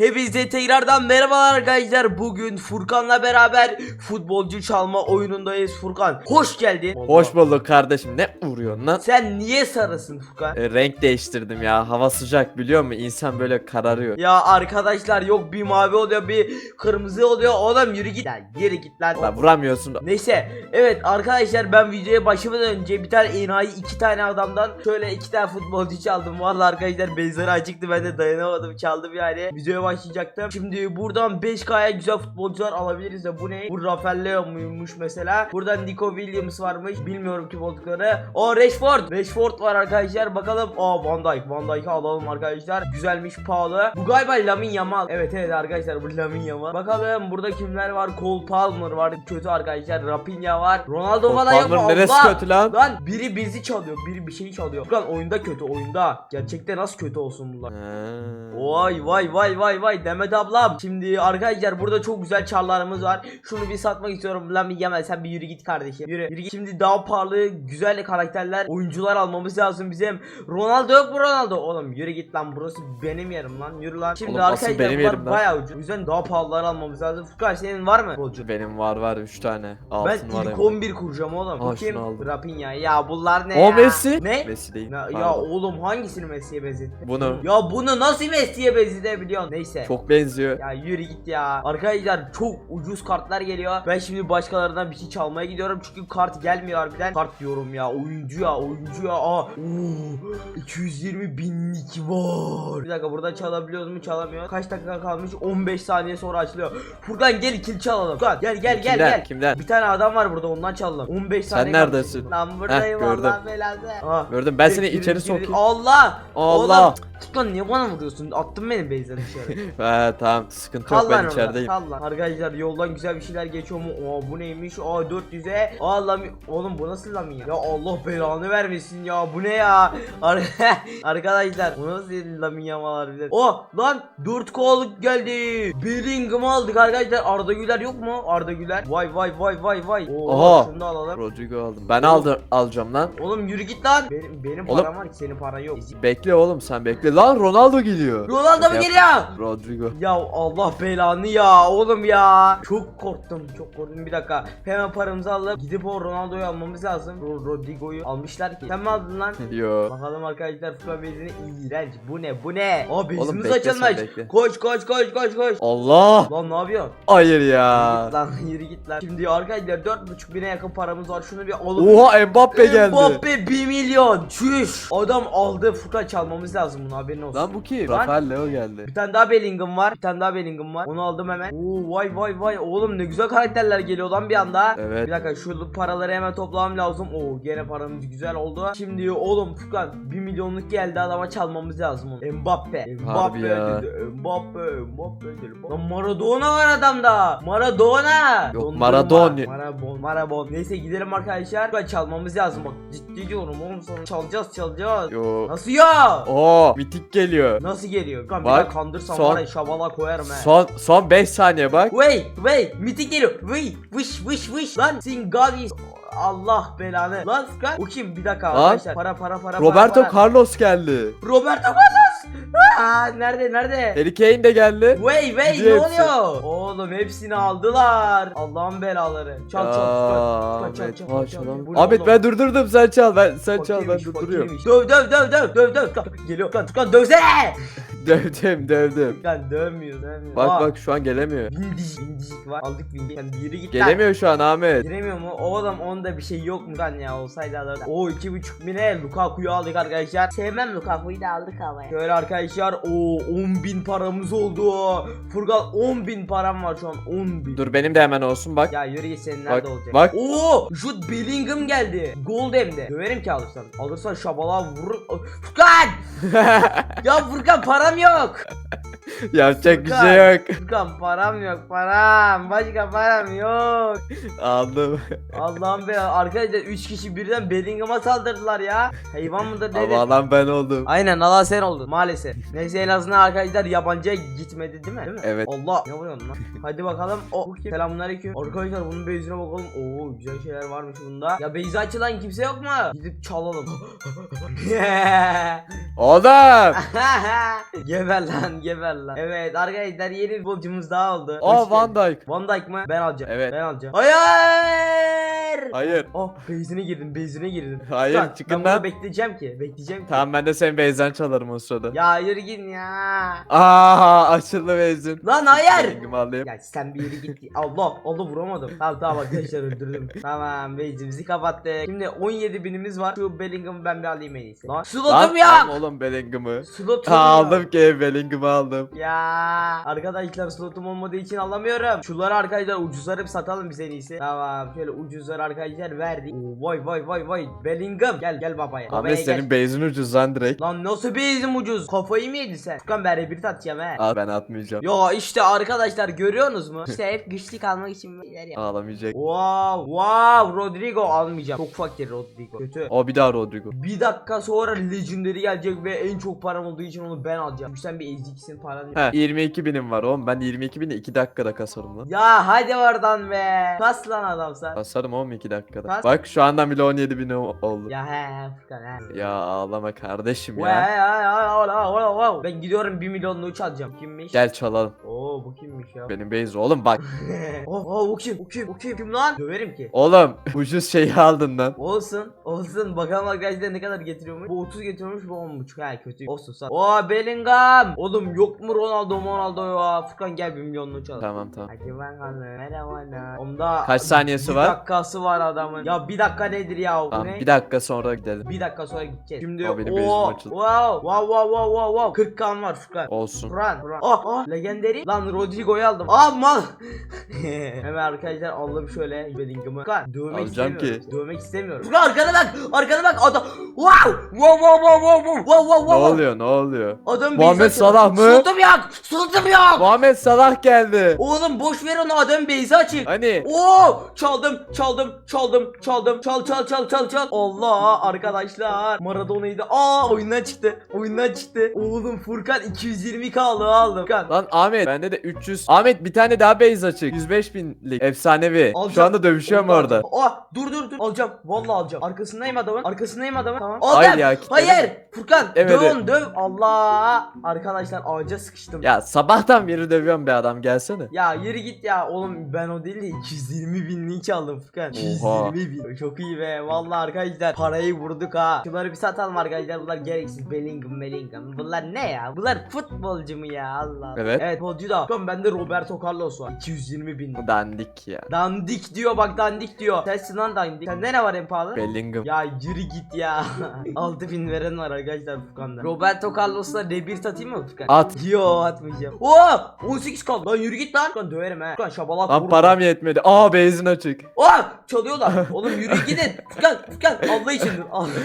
Hepinize tekrardan merhabalar arkadaşlar. Bugün Furkan'la beraber futbolcu çalma oyunundayız. Furkan hoş geldin. Hoş bulduk kardeşim. Ne vuruyorsun lan? Sen niye sarısın Furkan? E, renk değiştirdim ya. Hava sıcak biliyor musun? İnsan böyle kararıyor. Ya arkadaşlar yok bir mavi oluyor bir kırmızı oluyor. Oğlum yürü git. Lan yürü git lan. Lan vuramıyorsun. Neyse evet arkadaşlar ben videoya başlamadan önce bir tane enayi iki tane adamdan şöyle iki tane futbolcu çaldım. Vallahi arkadaşlar benzeri açıktı ben de dayanamadım çaldım yani. Videoya başlayacaktım. Şimdi buradan 5K'ya güzel futbolcular alabiliriz de bu ne? Bu Rafael Leo muymuş mesela. Buradan Nico Williams varmış. Bilmiyorum kim oldukları. O Rashford. Rashford var arkadaşlar. Bakalım. Aa Van Dijk. Van Dijk'ı alalım arkadaşlar. Güzelmiş pahalı. Bu galiba Lamine Yamal. Evet evet arkadaşlar bu Lamine Yamal. Bakalım burada kimler var? Cole Palmer var. Kötü arkadaşlar. Rafinha var. Ronaldo falan yok mu? Neresi Allah! kötü lan? Lan biri bizi çalıyor. Biri bir şeyi çalıyor. Lan oyunda kötü oyunda. Gerçekte nasıl kötü olsun bunlar? Ha. Vay vay vay vay vay Demet ablam. Şimdi arkadaşlar burada çok güzel çarlarımız var. Şunu bir satmak istiyorum. Lan bir yemel sen bir yürü git kardeşim. Yürü. yürü git. Şimdi daha pahalı güzel karakterler oyuncular almamız lazım bizim. Ronaldo yok mu Ronaldo? Oğlum yürü git lan burası benim yerim lan. Yürü lan. Şimdi Oğlum arkadaşlar benim yerim bayağı ucuz. O yüzden daha pahalılar almamız lazım. Furkan senin var mı? Futbolcu? Benim var var 3 tane. Ben Altın var ilk hem. 11 kuracağım oğlum. Aa, kim? Rafinha. Ya bunlar ne O ya? Messi. Ne? Messi değil. Ya, ya oğlum hangisini Messi'ye benzetti? Bunu. Ya bunu nasıl Messi'ye benzetebiliyorsun? Neyse. Çok benziyor. Ya yürü git ya. Arkadaşlar çok ucuz kartlar geliyor. Ben şimdi başkalarından bir şey çalmaya gidiyorum. Çünkü kart gelmiyor harbiden. Kart diyorum ya. Oyuncu ya. Oyuncu ya. Aa. Oo, 220 binlik var. Bir dakika burada çalabiliyoruz mu? Çalamıyor. Kaç dakika kalmış? 15 saniye sonra açılıyor. Furkan gel kill çalalım. Furkan gel gel gel Kimden? gel. Kimden? Bir tane adam var burada ondan çalalım. 15 Sen saniye neredesin? kalmış. Lan buradayım Heh, gördüm. Allah belanı. Aa. Gördüm ben seni içeri sokayım. Allah. Allah. Furkan niye bana vuruyorsun? Attın beni base'den dışarı. He tamam sıkıntı yok ben lan içerideyim. kal lan. Arkadaşlar yoldan güzel bir şeyler geçiyor mu? Aa bu neymiş? Aa 400'e. Aa lami... Oğlum bu nasıl lami ya? Ya Allah belanı vermesin ya. Bu ne ya? Ar- Arkadaşlar bu nasıl lami yamalar bilir. Oh lan 4 kovalık geldi. Bellingham'ı aldık arkadaşlar. Arda Güler yok mu? Arda Güler. Vay vay vay vay vay. Oo, Aha. şunu da alalım. Rodrigo aldım. Ben aldım alacağım lan. Oğlum yürü git lan. Benim, benim Oğlum. param var ki senin paran yok. Bekle oğlum sen bekle. Lan Ronaldo geliyor. Ronaldo mu geliyor? Rodrigo. Ya Allah belanı ya oğlum ya. Çok korktum çok korktum bir dakika. Hemen paramızı alıp gidip o Ronaldo'yu almamız lazım. Ro- Rodrigo'yu almışlar ki. Sen mi aldın lan? Yo. Bakalım arkadaşlar Furkan bezini iğrenç. Bu ne bu ne? Aa bezimiz bekle sen, açılmış. bekle. Koş koş koş koş koş. Allah. Lan ne yapıyorsun? Hayır ya. git lan yürü git lan. Şimdi arkadaşlar 4.5 bine yakın paramız var. Şunu bir alalım. Oha Mbappe geldi. Mbappe 1 milyon. Çüş. Adam aldı Furkan çalmamız lazım bunu haberin olsun. Lan bu kim? Lan. Rafael Leo geldi. Bir tane daha Bellingham var. Bir tane daha Bellingham var. Onu aldım hemen. Oo vay vay vay. Oğlum ne güzel karakterler geliyor lan bir anda. Evet. Bir dakika şu paraları hemen toplamam lazım. Oo gene paramız güzel oldu. Şimdi oğlum Furkan 1 milyonluk geldi adama çalmamız lazım onu. Mbappe. Mbappe ya. dedi. Mbappe. Mbappe dedi. Lan Maradona var adamda. Maradona. Yok, Dondurma. Maradona. Marabon. Marabon. Neyse gidelim arkadaşlar. Furkan çalmamız lazım bak. Ciddi diyorum oğlum sana. Çalacağız çalacağız. Yo. Nasıl ya? Oo, mitik geliyor. Nasıl geliyor? Kan bir Bak, daha kandırsam son- var ya şavala koyarım he. Son son 5 saniye bak. Wait wait mitik geliyor. Wait wish wish wish. Lan Singavi. Allah belanı. Lan Furkan. O kim? Bir dakika Lan. arkadaşlar. Para para para Roberto para, para. Carlos geldi. Roberto Carlos. Aa, nerede nerede? Harry Kane de geldi. Wait Gidiyor ne hepsi. oluyor? Oğlum hepsini aldılar. Allah'ın belaları. Çal çal Furkan. Çal çal Ahmet, çal. maşallah. çal. Bu ne Ahmet oğlum? ben durdurdum sen çal ben sen çal ben Fakirmiş, durduruyorum. fakirmiş. Döv döv döv döv döv Geliyor Furkan Furkan dövsene. Dövdüm dövdüm. Furkan dövmüyor dövmüyor. Bak Aa, bak şu an gelemiyor. Vindicik, vindicik var. Aldık vindicik. Sen bir yürü git lan. Gelemiyor şu an Ahmet. Giremiyor mu? O adam onda bir şey yok mu lan ya olsaydı alırdı. O iki buçuk bine Lukaku'yu aldık arkadaşlar. Sevmem Lukaku'yu da aldık ama. Şöyle arkadaşlar o 10 bin paramız oldu. Furkan 10 bin param var şu an 10 bin. Dur benim de hemen olsun bak. Ya yürü git senin Bak, nerede olacak? bak. Oo, Jude Bellingham geldi. Gold hem de. Döverim ki alırsan. Alırsan şabala vurur. Furkan! ya Furkan param yok. Yapacak bir şey yok. Furkan param yok param. Başka param yok. Aldım. Allah'ım be arkadaşlar 3 kişi birden Bellingham'a saldırdılar ya. Hayvan mıdır nedir? Ama lan ben oldum. Aynen Allah sen oldun maalesef. Neyse en azından arkadaşlar yabancıya gitmedi değil mi? Değil mi? Evet. Allah ne vuruyorsun lan? Hadi bakalım. O kim? Selamünaleyküm. Arkadaşlar bunun base'ine bakalım. Oo güzel şeyler varmış bunda. Ya base açılan kimse yok mu? Gidip çalalım. Oğlum. geber lan geber lan. Evet arkadaşlar yeni bir futbolcumuz daha oldu. Aa Hoş Van geldin. Dijk. Van Dijk mı? Ben alacağım. Evet. Ben alacağım. Hayır. Hayır. Oh base'ine girdim base'ine girdim. Hayır, Lan, çıkın ben lan. bunu bekleyeceğim ki. Bekleyeceğim ki. Tamam ben de senin base'den çalarım o sırada. Ya yürü ya. Aa açıldı base'in. Lan hayır. Belingimi alayım. Ya sen bir yere git. Allah Allah vuramadım. Tamam tamam arkadaşlar öldürdüm. tamam base'imizi kapattık. Şimdi 17 binimiz var. Şu Bellingham'ı ben bir alayım en iyisi. Lan Lan slotum yok. oğlum Bellingham'ı. Slotum Ha, yok. aldım ki Bellingham'ı aldım. Ya arkadaşlar slotum olmadığı için alamıyorum. Şunları arkadaşlar ucuzları bir satalım biz en iyisi. Tamam şöyle ucuzları arkadaşlar verdik. Oo, vay vay vay vay. Bellingham gel gel babaya. babaya Ahmet senin base'in ucuz lan direkt. Lan nasıl bezim ucuz? Kafayı mı yedin sen? Furkan ben rebirth atacağım he. Al ben atmayacağım. Ya işte arkadaşlar görüyorsunuz mu? İşte hep güçlü kalmak için şeyler yap. Ağlamayacak. Wow wow Rodrigo almayacağım. Çok fakir Rodrigo. Kötü. O bir daha Rodrigo. Bir dakika sonra Legendary gelecek ve en çok param olduğu için onu ben alacağım. Çünkü sen bir eziksin paran. He 22 binim var oğlum ben 22 bini 2 dakikada kasarım lan. Ya hadi oradan be. Kas lan adam sen. Kasarım oğlum 2 dakikada. Kas- Bak şu andan bile 17 bin oldu. Ya he he Furkan he. Ya ağlama kardeşim ya. ay, ay, ay, ay, ay. Ben gidiyorum 1 milyonlu uç alacağım. Kimmiş? Gel çalalım. Oo bu kimmiş ya? Benim base oğlum bak. oh, oh o kim? O kim? O kim? Kim lan? Döverim ki. Oğlum ucuz şeyi aldın lan. Olsun, olsun. Bakalım arkadaşlar ne kadar getiriyormuş. Bu 30 getiriyormuş, bu 10.5. Ha kötü. Olsun sat. Oo Bellingham. Oğlum yok mu Ronaldo, Ronaldo ya? Furkan gel 1 milyonlu çalalım. Tamam tamam. Hadi bakalım. Merhaba. Onda Kaç saniyesi bir var? dakikası var adamın. Ya bir dakika nedir ya? Bu Tamam ne? bir dakika sonra gidelim. Bir dakika sonra gideceğiz. Şimdi Aa, o açıldı. wow wow wow wow wow wow 40 kan var Furkan. Olsun. Furkan, Furkan. Ah ah legendary. Lan Rodrigo'yu aldım. Ah mal. Hemen arkadaşlar aldım şöyle Bellingham'ı. Furkan dövmek Alacağım istemiyorum. ki. Dövmek istemiyorum. Furkan arkana bak. Arkana bak. Adam. Wow. Wow wow wow wow wow wow wow Ne wow. oluyor ne oluyor? Adam Muhammed açıyor. Salah mı? Slotum yok. Slotum yok. Muhammed Salah geldi. Oğlum boş ver onu adam base'i açık. Hani? Oo çaldım çaldım çaldım çaldım çal çal çal çal çal Allah arkadaşlar Maradona'yı da aa oyundan çıktı oyundan çıktı oğlum Furkan 220 kaldı aldım Furkan Lan Ahmet bende de 300. Ahmet bir tane daha base açık. 105 binlik. Efsanevi. Şu Alacağım. anda dövüşüyorum Allah orada. Aa dur dur dur alacağım vallahi alacağım arkasındayım adamın arkasındayım adamın tamam Hayır aldım ya, kitledim. hayır Furkan Döv evet. onu döv. Allah! Arkadaşlar ağaca sıkıştım. Ya sabahtan beri dövüyorum be adam gelsene. Ya yürü git ya. Oğlum ben o değil de 220 binliği çaldım Furkan. 220 bin. Çok iyi be. Vallahi arkadaşlar parayı vurduk ha. Şunları bir satalım arkadaşlar. Bunlar gereksiz Bellingham Bellingham. Bunlar ne ya? Bunlar futbolcu mu ya? Allah Evet. Evet futbolcu da. Şu an bende Roberto Carlos var. 220 bin. Dandik ya. Dandik diyor bak dandik diyor. Sensin lan dandik. Sende ne var en pahalı? Bellingham. Ya yürü git ya. 6000 veren var arkadaşlar Furkan'da Roberto Carlos'la rebirth atayım mı Furkan? At. Yo atmayacağım Oo 18 kaldı lan yürü git lan Furkan döverim he Furkan şabalak Lan vurma. param yetmedi. Aa base'in açık. Aa çalıyorlar. Oğlum yürü gidin. Furkan Furkan Allah için dur. Al.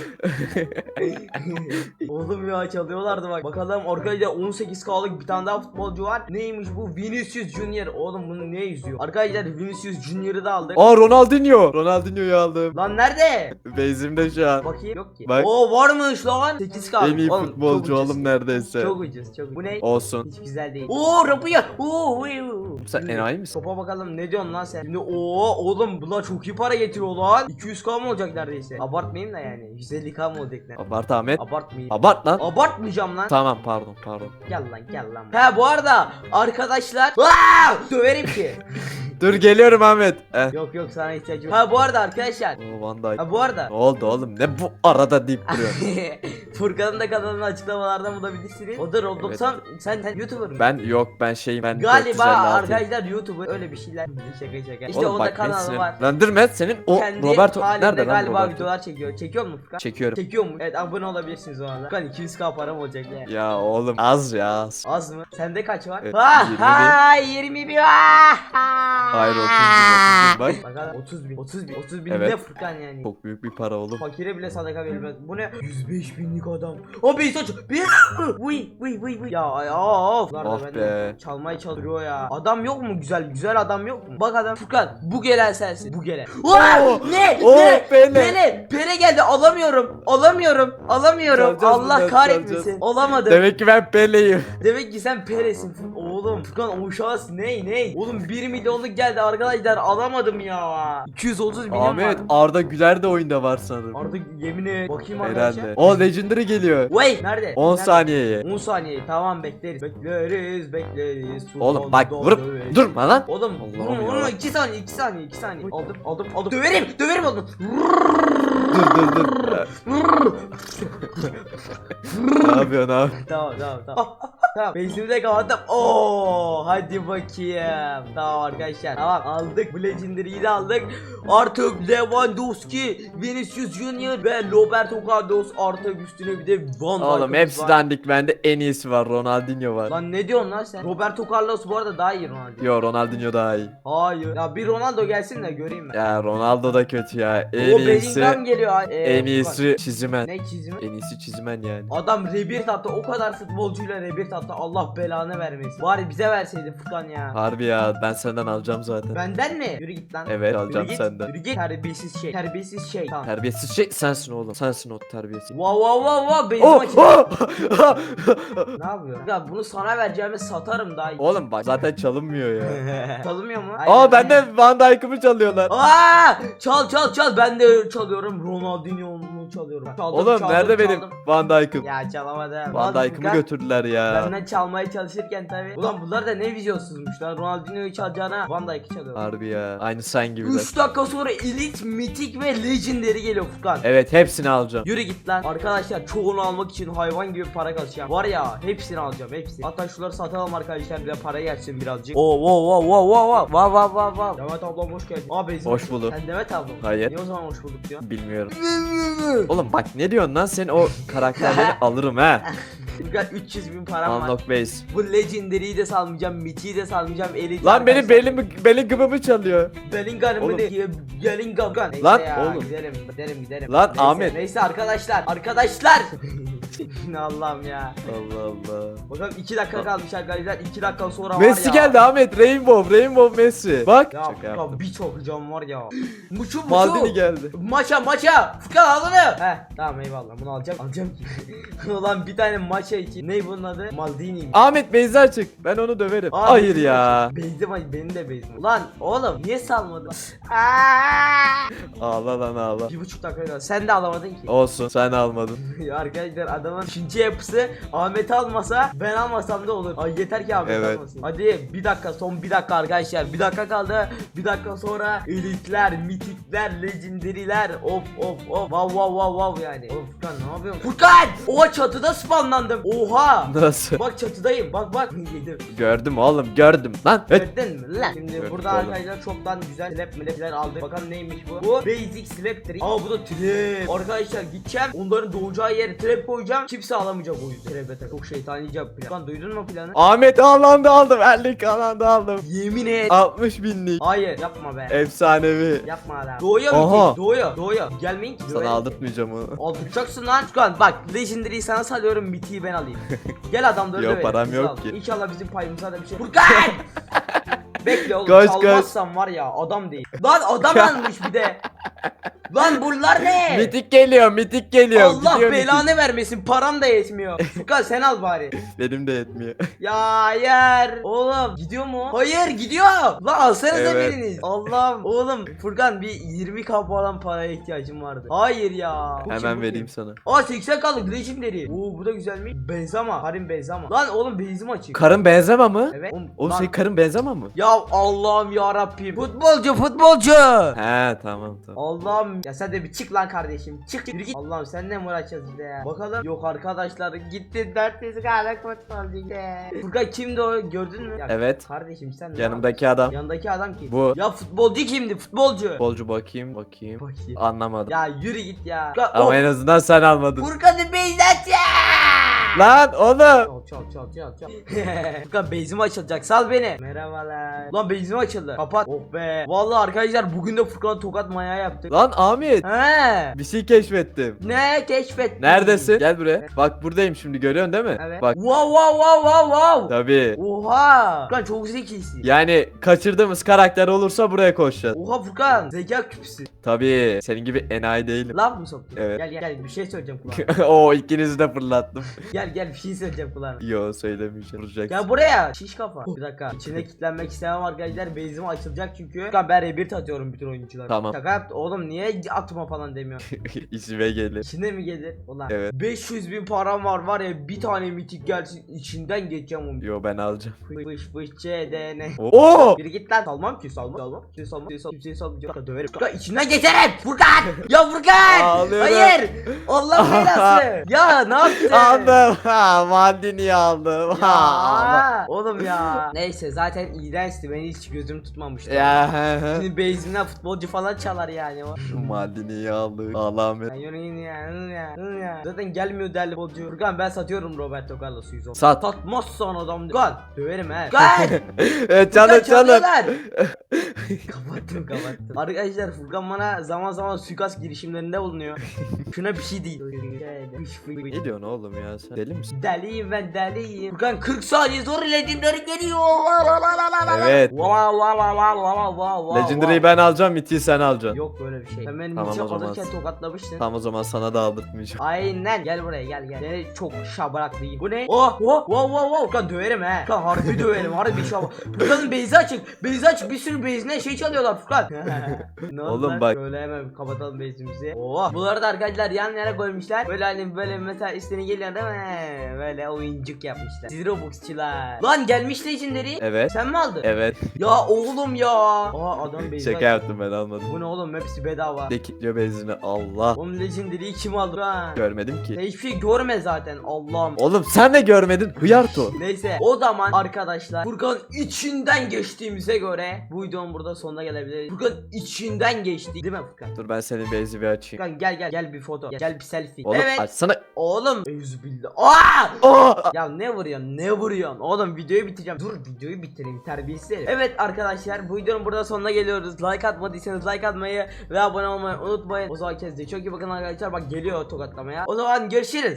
Oğlum ya çalıyorlardı bak. Bakalım arkadaşlar 18K'lık bir tane daha futbolcu var. Neymiş bu? Vinicius Junior. Oğlum bunu ne izliyor? Arkadaşlar Vinicius Junior'ı da aldık. Aa Ronaldinho. Ronaldinho'yu aldım. Lan nerede? Base'imde şu an. Bakayım yok ki. Bak. Oo varmış lan. 8K. En iyi Oğlum, futbolcu çok ucuz. oğlum neredeyse. Çok ucuz çok ucuz. Bu ne? Olsun. Hiç güzel değil. Oo Rabia. Oo. uy, uy. Sen enayi misin? Topa bakalım ne diyorsun lan sen? Şimdi oo oğlum bunlar çok iyi para getiriyor lan. 200k mı olacak neredeyse? Abartmayayım da yani. 150k mı olacak lan? Abart Ahmet. Abartmayayım. Abart lan. Abartmayacağım lan. Tamam pardon pardon. Gel lan gel lan. He bu arada arkadaşlar. Aa! Döverim ki. Dur geliyorum Ahmet. Eh. yok yok sana ihtiyacım yok. Ha bu arada arkadaşlar. Oo Van Dijk. Ha bu arada. Ne oldu oğlum? Ne bu arada deyip duruyorsun? Furkan'ın da kanalını açıklamalardan bulabilirsiniz. O da Roblox'tan sen, sen YouTuber mı? ben yok ben şeyim ben Galiba 456. arkadaşlar YouTuber öyle bir şeyler. Şaka şaka. İşte Oğlum o da bak beni kanalı var. sinirlendirme. Senin o Kendi Roberto halinde nerede lan galiba Roberto? videolar çekiyor. Çekiyor mu Furkan? Çekiyorum. Çekiyor mu? Evet abone olabilirsiniz ona da. Furkan 200k param olacak ya. Ya oğlum az ya az. Az mı? Sende kaç var? Evet, ha 20 bin. ha 20 bin. Ha, ha. Hayır 30 bin 30 bin bak. Bakalım 30 bin. 30 bin. 30 bin Evet. ne Furkan yani? Çok büyük bir para oğlum. Fakire bile sadaka verilmez. Bu ne? 105 binlik adam. O bir saç. Bir. Vıy vıy vıy vıy. Ya ya of. Bunlar da Oh benden be. Çalmayı çalışıyor ya. Adam yok mu güzel? Güzel adam yok mu? Bak adam Furkan. Bu gelen sensin. Bu gelen. Ulan! Oo! Ne? Oo, ne? Pele. Pele. Pele geldi. Alamıyorum. Alamıyorum. Alamıyorum. Çalacağız Allah bundan, kahretmesin. çalacağız. Olamadım. Demek ki ben Pele'yim. Demek ki sen Pere'sin. Oğlum Furkan o şahıs ney ney? Oğlum 1 milyonluk teklif geldi arkadaşlar alamadım ya. 230 binim Ahmet var. Arda Güler de oyunda var sanırım. Artık yemin et. Bakayım arkadaşlar. Herhalde. O Legendary geliyor. Wait nerede? 10 Nerede? saniyeye. 10 saniye tamam bekleriz. Bekleriz bekleriz. Oğlum bak vurup durma lan. Oğlum Allah'ım vurma vurma ya. 2 saniye 2 saniye 2 saniye. Aldım aldım aldım. Döverim döverim onu. Dur dur dur. ne yapıyorsun abi? tamam tamam tamam. tamam bezimi de kapattım. Oo hadi bakayım. Tamam arkadaşlar. Tamam aldık bu legendary'yi de aldık. Artık Lewandowski, Vinicius Junior ve Roberto Carlos artık üstüne bir de Van Oğlum Dijk'ımız hepsi var. dandik bende en iyisi var Ronaldinho var. Lan ne diyorsun lan sen? Roberto Carlos bu arada daha iyi Ronaldo. Yo Ronaldinho daha iyi. Hayır. Ya bir Ronaldo gelsin de göreyim ben. Ya Ronaldo da kötü ya. En o iyisi Bellingham geliyor. Ee, en bak. iyisi çizimen. Ne çizimi? En iyisi çizimen yani. Adam rebirth attı. O kadar futbolcuyla rebirth attı. Allah belanı vermesin. Bari bize verseydi Furkan ya. Harbi ya ben senden alacağım zaten. Benden mi? Yürü git lan. Evet alacağım git. senden. Yürü git. Terbiyesiz şey. Terbiyesiz şey. Tamam. Terbiyesiz şey sensin oğlum. Sensin o terbiyesiz. Wow wow wow wow benzin Oh, oh! Ne yapıyor? Ya bunu sana vereceğimi satarım daha iyi. Oğlum bak zaten çalınmıyor ya. Çalınmıyor mu? Aa benden Van Dijk'ımı çalıyorlar. Aa! Çal çal çal ben de çalıyorum Ronaldinho'nu çalıyorum. Çaldım, Oğlum çaldım, nerede benim çaldım. Van Dijk'ım? Ya çalamadım. Van Dijk'ımı götürdüler ya hemen çalmaya çalışırken tabi. Ulan bunlar da ne vizyonsuzmuş lan. Ronaldinho'yu çalacağına Van Dijk'i çalıyor. Harbi ya. Aynı sen gibi. 3 dakika sonra Elite, Mythic ve Legendary geliyor Furkan. Evet hepsini alacağım. Yürü git lan. Arkadaşlar çoğunu almak için hayvan gibi para kaçacağım. Var ya hepsini alacağım hepsini. Hatta şunları satalım arkadaşlar bir de para gelsin birazcık. Oo wo wo wo wo wo va va va va. Demet ablam hoş geldin. Abi hoş bulduk. Sen Demet ablam. Hayır. Niye o zaman hoş bulduk diyor? Bilmiyorum. Oğlum bak ne diyorsun lan sen o karakterleri alırım ha. Furkan 300 bin param var. Unlock base. Bu Legendary'yi de salmayacağım, Mythic'i de salmayacağım, Elite Lan benim belimi Bellingham'ımı çalıyor. Bellingham'ı Oğlum. değil. Bellingham. Neyse Lan ya, oğlum. Gidelim gidelim gidelim. Lan neyse, Ahmet. Neyse arkadaşlar. Arkadaşlar. Allah'ım ya. Allah Allah. Bakalım 2 dakika kalmış arkadaşlar. 2 dakika sonra Messi var ya. geldi Ahmet. Rainbow, Rainbow Messi. Bak. Ya Şaka yaptım. Furkan birçok cam var ya. Muçu muçu. Maldini geldi. Maça maça. Furkan al onu. Heh tamam eyvallah bunu alacağım. Alacağım ki. Ulan bir tane maça için. Ne bunun adı? Maldini. Ahmet Beyza açık. Ben onu döverim. Aa, Hayır ya. maçı. Benzim ay benim de benzim. Ulan oğlum niye salmadın? Aa! Ağla lan ağla. Bir buçuk dakika kaldı. Sen de alamadın ki. Olsun sen almadın. Arkadaşlar adamın düşünce yapısı Ahmet almasa ben almasam da olur. Ay yeter ki Ahmet Evet. almasın. Hadi bir dakika son bir dakika arkadaşlar. Bir dakika kaldı. Bir dakika sonra elitler, mitikler, legendary'ler. Of of of. Wow wow wow wow yani. Of Furkan ne yapıyorsun? Furkan! Oha çatıda spawnlandım. Oha! Nasıl? Bak çatıdayım. Bak bak. Yedim. Gördüm oğlum gördüm lan. Evet. Gördün mü lan? Şimdi Gördük burada oğlum. arkadaşlar çoktan güzel slap mlepler aldık. Bakalım neymiş bu? Bu basic slap trap. Aa bu da trap. Arkadaşlar gideceğim. Onların doğacağı yere trap koyacağım. Kimse alamayacak o yüzden. Trap'e çok şeytanice bir plan. Lan duydun mu planı? Ahmet alanda aldım. 50 alanda aldım. Yemin et. 60 binlik. Hayır yapma be. Efsanevi. Yapma adam. Doğuya Aha. mı? Doğuya. Doğuya. Gelmeyin ki. Sana aldırtmayacağım onu. Aldırtacaksın lan. Furkan bak Legendary'i sana salıyorum. Mythic'i ben alayım. Gel adamları Yok, dövelim. param yok al. ki. İnşallah bizim payımıza da bir şey. Furkan! Bekle oğlum Koş, koş. çalmazsam var ya adam değil. Lan adam almış bir de. Lan bunlar ne? Mitik geliyor, mitik geliyor. Allah Gidiyor belanı vermesin param da yetmiyor. Furkan sen al bari. mitik. Benim de yetmiyor. Ya hayır. Oğlum gidiyor mu? Hayır gidiyor. Lan alsanıza Evet. biriniz. Allah'ım. Oğlum Furkan bir 20k falan paraya ihtiyacım vardı. Hayır ya. Bu kim, Hemen vereyim sana. Aa 80 kaldı Legendary. Oo bu da güzelmiş. Benzema. Karim Benzema. Lan oğlum benzim açık. Karın benzeme mı? Evet. Oğlum, Oğlum lan- senin karın benzeme mi? Ya Allah'ım ya Rabbim. Futbolcu futbolcu. He tamam tamam. Allah'ım ya sen de bir çık lan kardeşim. Çık yürü git. Allah'ım seninle mi uğraşacağız işte ya? Bakalım. Yok arkadaşlar gitti dört kalak futbolcu işte. Furkan kimdi o gördün mü? Ya, Evet. Kardeşim sen ne Yanımdaki adam. Yanındaki adam kim? Bu. Ya futbolcu kimdi? Futbolcu. Futbolcu bakayım bakayım. Bakayım. Anlamadım. Ya yürü git ya. Furkan, Ama oh, en azından sen almadın. Furkan'ı beyzat ya. Lan oğlum. Çal çal çal çal çal. Furkan benzim açılacak sal beni. Merhabalar. Lan benzim açıldı. Kapat. Oh be. Vallahi arkadaşlar bugün de Furkan tokat manyağı yaptık. Lan Ahmet. He. Bir şey keşfettim. Ne keşfettin? Neredesin? Gel buraya. Bak buradayım şimdi görüyorsun değil mi? Evet. Bak Wow wow wow wow wow. tabii. Oha. Furkan çok zekisin. Yani kaçırdığımız karakter olursa buraya koşacağız. Oha Furkan zeka küpüsü. Tabii. Senin gibi enayi değilim. Laf mı soktun? Evet. Gel gel gel bir şey söyleyeceğim kulağına. Oo ikinizi de fırlattım. gel Gel bir şey söyleyeceğim kulağına. Yo söylemeyeceğim. Vuracaksın. Gel buraya. Şiş kafa. Bir dakika. İçine kilitlenmek istemem arkadaşlar. Base'im açılacak çünkü. Furkan ben rebirth atıyorum bütün oyunculara. Tamam. Şaka yaptı. Oğlum niye atma falan demiyor. İşime gelir. İçine mi gelir? Ulan. Evet. 500 bin param var var ya bir tane mitik gelsin içinden geçeceğim onu. Yo ben alacağım. Fış fış çedene. Oo! Biri git lan salmam ki salmam salmam kimseyi salmam kimseyi salmam kimseyi salmayacağım Furkan döverim Furkan içinden geçerim Furkan ya Furkan Ağlıyorum. hayır Allah belası ya ne yaptın Aldım. Ha, Mandini aldım. Ha, Allah. ya oğlum ya neyse zaten iğrençti beni hiç gözüm tutmamıştı Ya. Şimdi base'imden futbolcu falan çalar yani o Mandini aldım. Ağlam. Ya yürüyün ya, hı ya, hı ya. Zaten gelmiyor değerli futbolcu. Furkan ben satıyorum Roberto Carlos'u 110. Sat. Satmazsan adam. Furkan döverim he. Canım Furkan canım. çalıyorlar. kapattım kapattım. Arkadaşlar Furkan bana zaman zaman suikast girişimlerinde bulunuyor. Şuna bir şey değil. Ne diyorsun oğlum ya sen? Deli misin? Deliyim ben deliyim. Furkan 40 saniye sonra legendary geliyor. Evet. Valla valla valla valla valla. Legendary'i ben alacağım, Mythic'i sen alacaksın. Yok böyle bir şey. Sen beni Tamam, zaman. alırken tokatlamıştın. Tamam o zaman sana da aldırtmayacağım. Aynen gel buraya gel gel. Seni çok şabaraklıyım. Bu ne? Oh oh oh oh oh. Furkan döverim he. Furkan harbi döverim harbi şabak. Furkan'ın beyzi açık. Beyzi açık bir sürü beyzine şey çalıyorlar Furkan. ne Oğlum lan? bak. Şöyle hemen kapatalım beyzimizi. Oh. Bunları da arkadaşlar yan yana koymuşlar. Böyle hani böyle mesela üstüne geliyor değil mi? Böyle oyuncuk yapmışlar. Siz Robux'çılar. Lan gelmiş Legendary. Evet. Sen mi aldın? Evet. Ya oğlum ya. Aa adam beyzi Şaka açık. yaptım ben almadım. Bu ne oğlum hepsi bedava. De kilitliyor benzini. Allah. Oğlum Legendary'i kim aldı lan? Görmedim ki. hiçbir şey görme zaten Allah'ım. Oğlum sen de görmedin. Hıyarto. Neyse o zaman arkadaşlar Furkan içinden geçtiğimize göre bu videonun burada sonuna gelebilir. Furkan içinden geçti değil mi Furkan? Dur ben senin base'i bir açayım. Furkan gel gel gel bir foto gel, gel bir selfie. Oğlum evet açsana. oğlum. Eyüzübillah. Aa! Oo! Ya ne vuruyorsun ne vuruyorsun oğlum videoyu bitireceğim dur videoyu bitireyim terbiyesiz. Evet arkadaşlar bu videonun burada sonuna geliyoruz like atmadıysanız like atmayı ve abone olmayı unutmayın. O zaman kendinize çok iyi bakın arkadaşlar. Bak geliyor tokatlamaya. O zaman görüşürüz